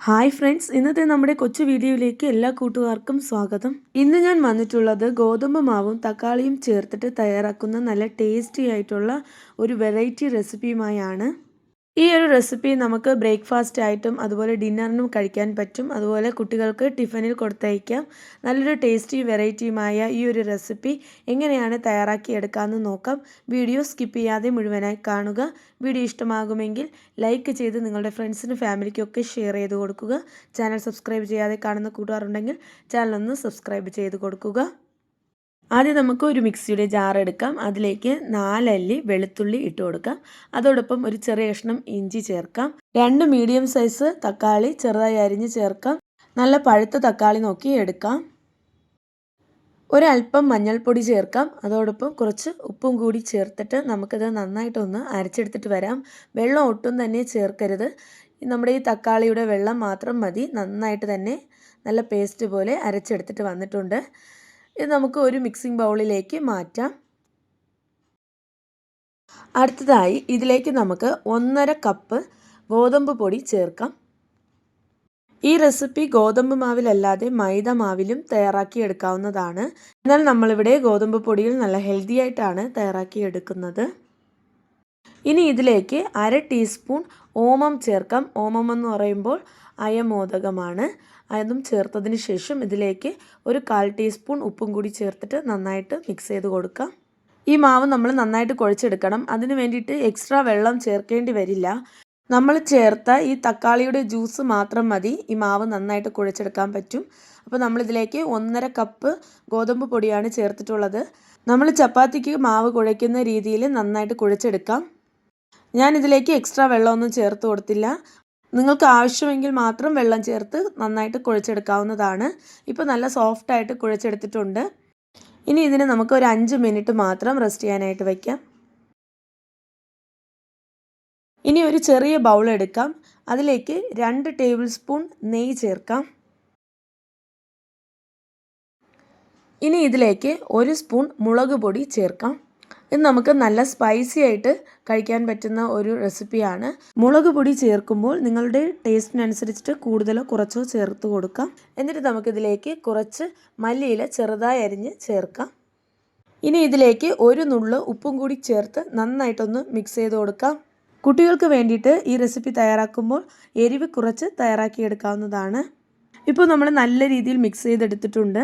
Hi friends ഇന്നത്തെ നമ്മുടെ കൊച്ചു വീഡിയോയിലേക്ക് എല്ലാ കൂട്ടുകാർക്കും സ്വാഗതം. ഇന്ന് ഞാൻ വന്നിട്ടുള്ളത് ഗോതമ്പ് മാവും തക്കാളിയും ചേർത്തിട്ട് തയ്യാറാക്കുന്ന നല്ല ടേസ്റ്റി ആയിട്ടുള്ള ഒരു വെറൈറ്റി റെസിപ്പിയുമായാണ്. ഈ ഒരു റെസിപ്പി നമുക്ക് ബ്രേക്ക്ഫാസ്റ്റ് ആയിട്ടും അതുപോലെ ഡിന്നറിനും കഴിക്കാൻ പറ്റും. അതുപോലെ കുട്ടികൾക്ക് ടിഫിനിൽ കൊടുത്തയക്കാം. നല്ലൊരു ടേസ്റ്റി വെറൈറ്റിയുമായ ഈ ഒരു റെസിപ്പി എങ്ങനെയാണ് തയ്യാറാക്കിയെടുക്കാമെന്ന് നോക്കാം. വീഡിയോ സ്കിപ്പ് ചെയ്യാതെ മുഴുവനായി കാണുക. വീഡിയോ ഇഷ്ടമാകുമെങ്കിൽ ലൈക്ക് ചെയ്ത് നിങ്ങളുടെ ഫ്രണ്ട്സിനും ഫാമിലിക്കൊക്കെ ഷെയർ ചെയ്ത് കൊടുക്കുക. ചാനൽ സബ്സ്ക്രൈബ് ചെയ്യാതെ കാണുന്ന കൂട്ടുകാരുണ്ടെങ്കിൽ ചാനൽ ഒന്ന് സബ്സ്ക്രൈബ് ചെയ്ത് കൊടുക്കുക. ആദ്യം നമുക്ക് ഒരു മിക്സിയുടെ ജാർ എടുക്കാം. അതിലേക്ക് നാലല്ലി വെളുത്തുള്ളി ഇട്ട് കൊടുക്കാം. അതോടൊപ്പം ഒരു ചെറിയ കഷ്ണം ഇഞ്ചി ചേർക്കാം. രണ്ട് മീഡിയം സൈസ് തക്കാളി ചെറുതായി അരിഞ്ഞ് ചേർക്കാം. നല്ല പഴുത്ത തക്കാളി നോക്കി എടുക്കാം. ഒരല്പം മഞ്ഞൾപ്പൊടി ചേർക്കാം. അതോടൊപ്പം കുറച്ച് ഉപ്പും കൂടി ചേർത്തിട്ട് നമുക്കിത് നന്നായിട്ടൊന്ന് അരച്ചെടുത്തിട്ട് വരാം. വെള്ളം ഒട്ടും തന്നെ ചേർക്കരുത്. നമ്മുടെ ഈ തക്കാളിയുടെ വെള്ളം മാത്രം മതി. നന്നായിട്ട് തന്നെ നല്ല പേസ്റ്റ് പോലെ അരച്ചെടുത്തിട്ട് വന്നിട്ടുണ്ട്. ഇത് നമുക്ക് ഒരു മിക്സിംഗ് ബൗളിലേക്ക് മാറ്റാം. അടുത്തതായി ഇതിലേക്ക് നമുക്ക് ഒന്നര കപ്പ് ഗോതമ്പ് പൊടി ചേർക്കാം. ഈ റെസിപ്പി ഗോതമ്പ് മാവിലല്ലാതെ മൈദ മാവിലും തയ്യാറാക്കി എടുക്കാവുന്നതാണ്. എന്നാൽ നമ്മളിവിടെ ഗോതമ്പ് പൊടിയിൽ നല്ല ഹെൽത്തി ആയിട്ടാണ് തയ്യാറാക്കി എടുക്കുന്നത്. ഇനി ഇതിലേക്ക് അര ടീസ്പൂൺ ഓമം ചേർക്കാം. ഓമം എന്ന് പറയുമ്പോൾ അയമോദകമാണ്. അതും ചേർത്തതിന് ശേഷം ഇതിലേക്ക് ഒരു കാൽ ടീസ്പൂൺ ഉപ്പും കൂടി ചേർത്തിട്ട് നന്നായിട്ട് മിക്സ് ചെയ്ത് കൊടുക്കാം ഈ മാവ് നമ്മൾ നന്നായിട്ട് കുഴച്ചെടുക്കണം. അതിന് വേണ്ടിയിട്ട് എക്സ്ട്രാ വെള്ളം ചേർക്കേണ്ടി വരില്ല. നമ്മൾ ചേർത്ത ഈ തക്കാളിയുടെ ജ്യൂസ് മാത്രം മതി. ഈ മാവ് നന്നായിട്ട് കുഴച്ചെടുക്കാൻ പറ്റും. അപ്പോൾ നമ്മളിതിലേക്ക് ഒന്നര കപ്പ് ഗോതമ്പ് പൊടിയാണ് ചേർത്തിട്ടുള്ളത്. നമ്മൾ ചപ്പാത്തിക്ക് മാവ് കുഴയ്ക്കുന്ന രീതിയിൽ നന്നായിട്ട് കുഴച്ചെടുക്കാം. ഞാനിതിലേക്ക് എക്സ്ട്രാ വെള്ളമൊന്നും ചേർത്ത് കൊടുത്തില്ല. നിങ്ങൾക്ക് ആവശ്യമെങ്കിൽ മാത്രം വെള്ളം ചേർത്ത് നന്നായിട്ട് കുഴച്ചെടുക്കാവുന്നതാണ്. ഇപ്പോൾ നല്ല സോഫ്റ്റായിട്ട് കുഴച്ചെടുത്തിട്ടുണ്ട്. ഇനി ഇതിന് നമുക്ക് ഒരു അഞ്ച് മിനിറ്റ് മാത്രം റെസ്റ്റ് ചെയ്യാനായിട്ട് വയ്ക്കാം ഇനി ഒരു ചെറിയ ബൗൾ എടുക്കാം. അതിലേക്ക് രണ്ട് ടേബിൾ സ്പൂൺ നെയ്യ് ചേർക്കാം. ഇനി ഇതിലേക്ക് ഒരു സ്പൂൺ മുളക് പൊടി ചേർക്കാം. ഇത് നമുക്ക് നല്ല സ്പൈസി ആയിട്ട് കഴിക്കാൻ പറ്റുന്ന ഒരു റെസിപ്പിയാണ് മുളക് പൊടി ചേർക്കുമ്പോൾ നിങ്ങളുടെ ടേസ്റ്റിനനുസരിച്ചിട്ട് കൂടുതലോ കുറച്ചോ ചേർത്ത് കൊടുക്കാം. എന്നിട്ട് നമുക്കിതിലേക്ക് കുറച്ച് മല്ലിയില ചെറുതായി അരിഞ്ഞ് ചേർക്കാം. ഇനി ഇതിലേക്ക് ഒരു നുള്ള് ഉപ്പും കൂടി ചേർത്ത് നന്നായിട്ടൊന്ന് മിക്സ് ചെയ്ത് കൊടുക്കാം. കുട്ടികൾക്ക് വേണ്ടിയിട്ട് ഈ റെസിപ്പി തയ്യാറാക്കുമ്പോൾ എരിവ് കുറച്ച് തയ്യാറാക്കിയെടുക്കാവുന്നതാണ്. ഇപ്പോൾ നമ്മൾ നല്ല രീതിയിൽ മിക്സ് ചെയ്തെടുത്തിട്ടുണ്ട്.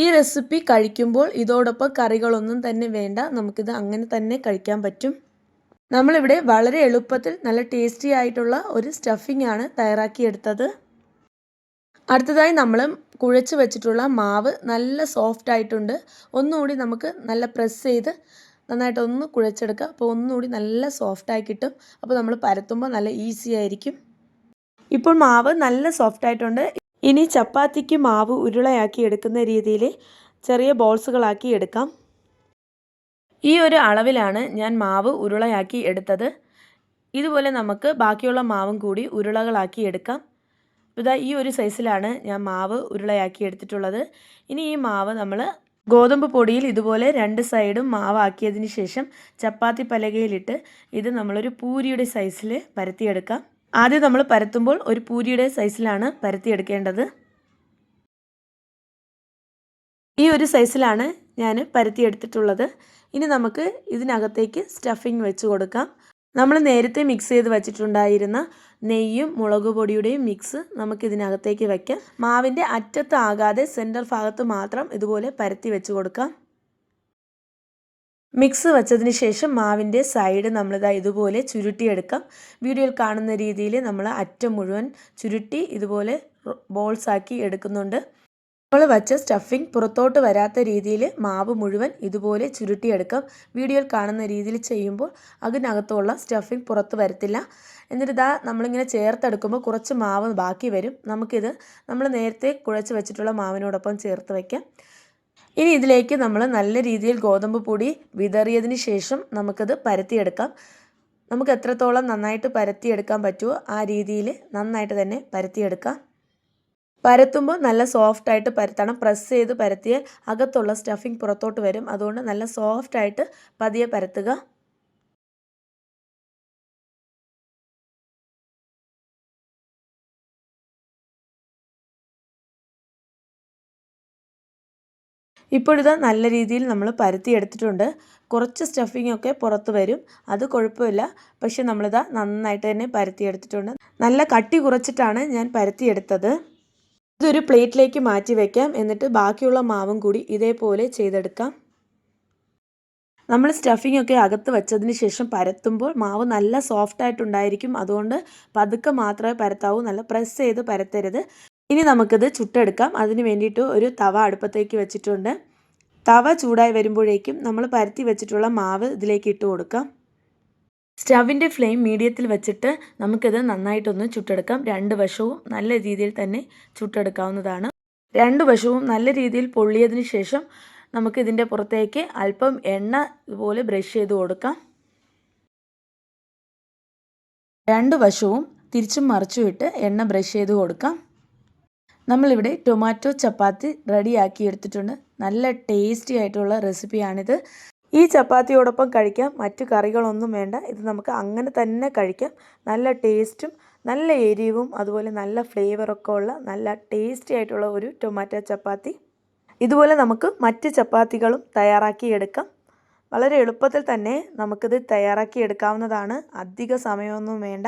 ഈ റെസിപ്പി കഴിക്കുമ്പോൾ ഇതോടൊപ്പം കറികളൊന്നും തന്നെ വേണ്ട. നമുക്കിത് അങ്ങനെ തന്നെ കഴിക്കാൻ പറ്റും. നമ്മളിവിടെ വളരെ എളുപ്പത്തിൽ നല്ല ടേസ്റ്റി ആയിട്ടുള്ള ഒരു സ്റ്റഫിംഗ് ആണ് തയ്യാറാക്കിയെടുത്തത്. അടുത്തതായി നമ്മൾ കുഴച്ച് വെച്ചിട്ടുള്ള മാവ് നല്ല സോഫ്റ്റ് ആയിട്ടുണ്ട്. ഒന്നുകൂടി നമുക്ക് നല്ല പ്രസ് ചെയ്ത് നന്നായിട്ടൊന്ന് കുഴച്ചെടുക്കുക അപ്പോൾ ഒന്നുകൂടി നല്ല സോഫ്റ്റായി കിട്ടും. അപ്പോൾ നമ്മൾ പരത്തുമ്പോൾ നല്ല ഈസി ആയിരിക്കും. ഇപ്പോൾ മാവ് നല്ല സോഫ്റ്റ് ആയിട്ടുണ്ട്. ഇനി ചപ്പാത്തിക്ക് മാവ് ഉരുളയാക്കി എടുക്കുന്ന രീതിയിൽ ചെറിയ ബോൾസുകളാക്കി എടുക്കാം. ഈ ഒരു അളവിലാണ് ഞാൻ മാവ് ഉരുളയാക്കി എടുത്തത്. ഇതുപോലെ നമുക്ക് ബാക്കിയുള്ള മാവും കൂടി ഉരുളകളാക്കി എടുക്കാം. ഇതാ ഈ ഒരു സൈസിലാണ് ഞാൻ മാവ് ഉരുളയാക്കി എടുത്തിട്ടുള്ളത്. ഇനി ഈ മാവ് നമ്മൾ ഗോതമ്പ് പൊടിയിൽ ഇതുപോലെ രണ്ട് സൈഡും മാവാക്കിയതിന് ശേഷം ചപ്പാത്തി പലകയിലിട്ട് ഇത് നമ്മളൊരു പൂരിയുടെ സൈസിൽ പരത്തിയെടുക്കാം. ആദ്യം നമ്മൾ പരത്തുമ്പോൾ ഒരു പൂരിയുടെ സൈസിലാണ് പരത്തിയെടുക്കേണ്ടത്. ഈ ഒരു സൈസിലാണ് ഞാൻ പരത്തിയെടുത്തിട്ടുള്ളത്. ഇനി നമുക്ക് ഇതിനകത്തേക്ക് സ്റ്റഫിങ് വെച്ച് കൊടുക്കാം. നമ്മൾ നേരത്തെ മിക്സ് ചെയ്ത് വെച്ചിട്ടുണ്ടായിരുന്ന നെയ്യും മുളക് പൊടിയുടെയും മിക്സ് നമുക്ക് ഇതിനകത്തേക്ക് വയ്ക്കാം മാവിന്റെ അറ്റത്താകാതെ സെന്റർ ഭാഗത്ത് മാത്രം ഇതുപോലെ പരത്തി വെച്ച് കൊടുക്കാം. മിക്സ് വെച്ചതിന് ശേഷം മാവിന്റെ സൈഡ് നമ്മളിതാ ഇതുപോലെ ചുരുട്ടിയെടുക്കാം. വീഡിയോയിൽ കാണുന്ന രീതിയിൽ നമ്മൾ അറ്റം മുഴുവൻ ചുരുട്ടി ഇതുപോലെ ബോൾസ് ആക്കി എടുക്കുന്നുണ്ട്. നമ്മൾ വച്ച സ്റ്റഫിംഗ് പുറത്തോട്ട് വരാത്ത രീതിയിൽ മാവ് മുഴുവൻ ഇതുപോലെ ചുരുട്ടിയെടുക്കാം. വീഡിയോയിൽ കാണുന്ന രീതിയിൽ ചെയ്യുമ്പോൾ അതിനകത്തുള്ള സ്റ്റഫിംഗ് പുറത്ത് വരത്തില്ല. എന്നിട്ട് ഇതാ നമ്മളിങ്ങനെ ചേർത്തെടുക്കുമ്പോൾ കുറച്ച് മാവ് ബാക്കി വരും. നമുക്കിത് നമ്മൾ നേരത്തെ കുഴച്ച് വെച്ചിട്ടുള്ള മാവിനോടൊപ്പം ചേർത്ത് വയ്ക്കാം ഇനി ഇതിലേക്ക് നമ്മൾ നല്ല രീതിയിൽ ഗോതമ്പ് പൊടി വിതറിയതിന് ശേഷം നമുക്കത് പരത്തിയെടുക്കാം. നമുക്ക് എത്രത്തോളം നന്നായിട്ട് പരത്തിയെടുക്കാൻ പറ്റുമോ ആ രീതിയിൽ നന്നായിട്ട് തന്നെ പരത്തിയെടുക്കാം. പരത്തുമ്പോൾ നല്ല സോഫ്റ്റായിട്ട് പരത്തണം. പ്രസ് ചെയ്ത് പരത്തിയാൽ അകത്തുള്ള സ്റ്റഫിങ് പുറത്തോട്ട് വരും. അതുകൊണ്ട് നല്ല സോഫ്റ്റായിട്ട് പതിയെ പരത്തുക. ഇപ്പോഴിത് നല്ല രീതിയിൽ നമ്മൾ പരത്തി എടുത്തിട്ടുണ്ട്. കുറച്ച് സ്റ്റഫിംഗ് ഒക്കെ പുറത്ത് വരും. അത് കുഴപ്പമില്ല. പക്ഷെ നമ്മളിത് നന്നായിട്ട് തന്നെ പരത്തി എടുത്തിട്ടുണ്ട്. നല്ല കട്ടി കുറച്ചിട്ടാണ് ഞാൻ പരത്തിയെടുത്തത് ഇതൊരു പ്ലേറ്റിലേക്ക് മാറ്റി വയ്ക്കാം എന്നിട്ട് ബാക്കിയുള്ള മാവും കൂടി ഇതേപോലെ ചെയ്തെടുക്കാം. നമ്മൾ സ്റ്റഫിംഗ് ഒക്കെ അകത്ത് വെച്ചതിന് ശേഷം പരത്തുമ്പോൾ മാവ് നല്ല സോഫ്റ്റ് ആയിട്ടുണ്ടായിരിക്കും. അതുകൊണ്ട് പതുക്കെ മാത്രമേ പരത്താവൂ. നല്ല പ്രസ് ചെയ്ത് പരത്തരുത്. ഇനി നമുക്കിത് ചുട്ടെടുക്കാം. അതിന് വേണ്ടിയിട്ട് ഒരു തവ അടുപ്പത്തേക്ക് വെച്ചിട്ടുണ്ട്. തവ ചൂടായി വരുമ്പോഴേക്കും നമ്മൾ പരത്തി വെച്ചിട്ടുള്ള മാവ് ഇതിലേക്ക് ഇട്ട് കൊടുക്കാം. സ്റ്റവിന്റെ ഫ്ലെയിം മീഡിയത്തിൽ വെച്ചിട്ട് നമുക്കിത് നന്നായിട്ടൊന്ന് ചുട്ടെടുക്കാം. രണ്ട് വശവും നല്ല രീതിയിൽ തന്നെ ചുട്ടെടുക്കാവുന്നതാണ്. രണ്ട് വശവും നല്ല രീതിയിൽ പൊള്ളിയതിന് ശേഷം നമുക്കിതിന്റെ പുറത്തേക്ക് അല്പം എണ്ണ ഇതുപോലെ ബ്രഷ് ചെയ്ത് കൊടുക്കാം. രണ്ട് വശവും തിരിച്ചും മറിച്ചും ഇട്ട് എണ്ണ ബ്രഷ് ചെയ്ത് കൊടുക്കാം. നമ്മളിവിടെ ടൊമാറ്റോ ചപ്പാത്തി റെഡിയാക്കി എടുത്തിട്ടുണ്ട്. നല്ല ടേസ്റ്റി ആയിട്ടുള്ള റെസിപ്പിയാണിത്. ഈ ചപ്പാത്തിയോടൊപ്പം കഴിക്കാം. മറ്റു കറികളൊന്നും വേണ്ട. ഇത് നമുക്ക് അങ്ങനെ തന്നെ കഴിക്കാം. നല്ല ടേസ്റ്റും നല്ല എരിവും അതുപോലെ നല്ല ഫ്ലേവറൊക്കെ ഉള്ള നല്ല ടേസ്റ്റി ആയിട്ടുള്ള ഒരു ടൊമാറ്റോ ചപ്പാത്തി. ഇതുപോലെ നമുക്ക് മറ്റ് ചപ്പാത്തികളും തയ്യാറാക്കി എടുക്കാം. വളരെ എളുപ്പത്തിൽ തന്നെ നമുക്കിത് തയ്യാറാക്കി എടുക്കാവുന്നതാണ്. അധിക സമയമൊന്നും വേണ്ട.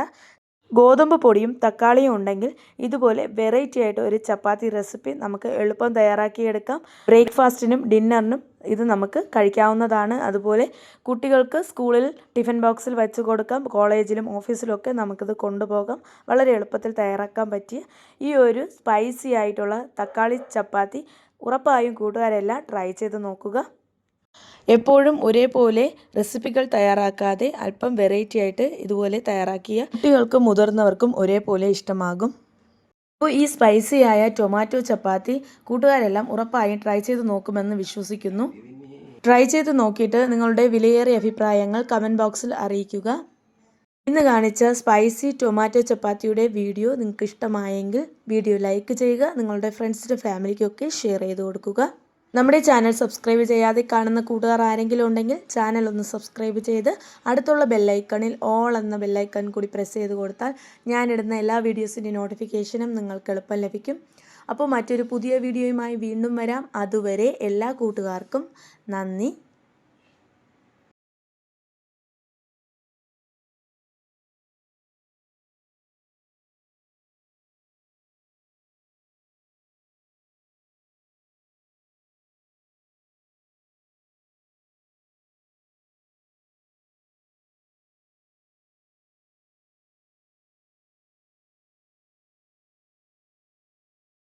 ഗോതമ്പ് പൊടിയും തക്കാളിയും ഉണ്ടെങ്കിൽ ഇതുപോലെ വെറൈറ്റി ആയിട്ട് ഒരു ചപ്പാത്തി റെസിപ്പി നമുക്ക് എളുപ്പം തയ്യാറാക്കിയെടുക്കാം. ബ്രേക്ക്ഫാസ്റ്റിനും ഡിന്നറിനും ഇത് നമുക്ക് കഴിക്കാവുന്നതാണ്. അതുപോലെ കുട്ടികൾക്ക് സ്കൂളിൽ ടിഫിൻ ബോക്സിൽ വെച്ച് കൊടുക്കാം. കോളേജിലും ഓഫീസിലും ഒക്കെ നമുക്കിത് കൊണ്ടുപോകാം. വളരെ എളുപ്പത്തിൽ തയ്യാറാക്കാൻ പറ്റിയ ഈ ഒരു സ്പൈസി ആയിട്ടുള്ള തക്കാളി ചപ്പാത്തി ഉറപ്പായും കൂട്ടുകാരെല്ലാം ട്രൈ ചെയ്ത് നോക്കുക. എപ്പോഴും ഒരേപോലെ റെസിപ്പികൾ തയ്യാറാക്കാതെ അല്പം വെറൈറ്റി ആയിട്ട് ഇതുപോലെ തയ്യാറാക്കിയ കുട്ടികൾക്കും മുതിർന്നവർക്കും ഒരേപോലെ ഇഷ്ടമാകും. അപ്പോൾ ഈ സ്പൈസി ആയ ടൊമാറ്റോ ചപ്പാത്തി കൂട്ടുകാരെല്ലാം ഉറപ്പായും ട്രൈ ചെയ്ത് നോക്കുമെന്ന് വിശ്വസിക്കുന്നു. ട്രൈ ചെയ്ത് നോക്കിയിട്ട് നിങ്ങളുടെ വിലയേറിയ അഭിപ്രായങ്ങൾ കമന്റ് ബോക്സിൽ അറിയിക്കുക. ഇന്ന് കാണിച്ച സ്പൈസി ടൊമാറ്റോ ചപ്പാത്തിയുടെ വീഡിയോ നിങ്ങൾക്ക് ഇഷ്ടമായെങ്കിൽ വീഡിയോ ലൈക്ക് ചെയ്യുക നിങ്ങളുടെ ഫ്രണ്ട്സിന്റെ ഫാമിലിക്കൊക്കെ ഷെയർ ചെയ്ത് കൊടുക്കുക. നമ്മുടെ ചാനൽ സബ്സ്ക്രൈബ് ചെയ്യാതെ കാണുന്ന കൂട്ടുകാർ ആരെങ്കിലും ഉണ്ടെങ്കിൽ ചാനൽ ഒന്ന് സബ്സ്ക്രൈബ് ചെയ്ത് അടുത്തുള്ള ബെല്ലൈക്കണിൽ ഓൾ എന്ന ബെല്ലൈക്കൺ കൂടി പ്രസ് ചെയ്ത് കൊടുത്താൽ ഞാനിടുന്ന എല്ലാ വീഡിയോസിന്റെ നോട്ടിഫിക്കേഷനും നിങ്ങൾക്ക് എളുപ്പം ലഭിക്കും. അപ്പോൾ മറ്റൊരു പുതിയ വീഡിയോയുമായി വീണ്ടും വരാം. അതുവരെ എല്ലാ കൂട്ടുകാർക്കും നന്ദി.